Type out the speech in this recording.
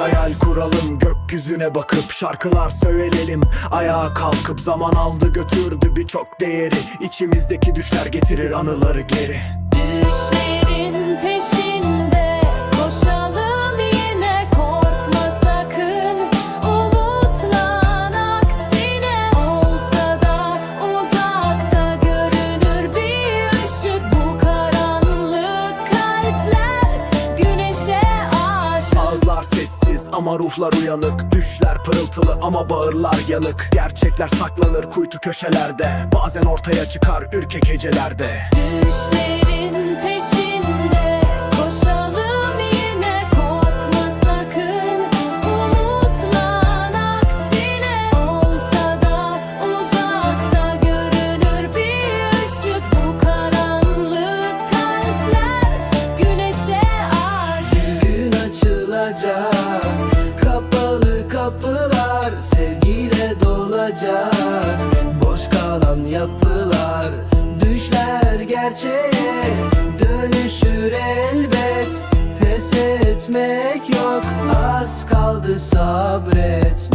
hayal kuralım Gökyüzüne bakıp şarkılar söyleyelim. Ayağa kalkıp zaman aldı götürdü birçok değeri. İçimizdeki düşler getirir anıları geri. Düşlerin ama ruhlar uyanık Düşler pırıltılı ama bağırlar yanık. Gerçekler saklanır kuytu köşelerde Bazen ortaya çıkar ürkek hecelerde Düşlerin peşinde Sevgiyle dolacak. Boş kalan yapılar Düşler gerçeğe Dönüşür elbet. Pes etmek yok Az kaldı sabret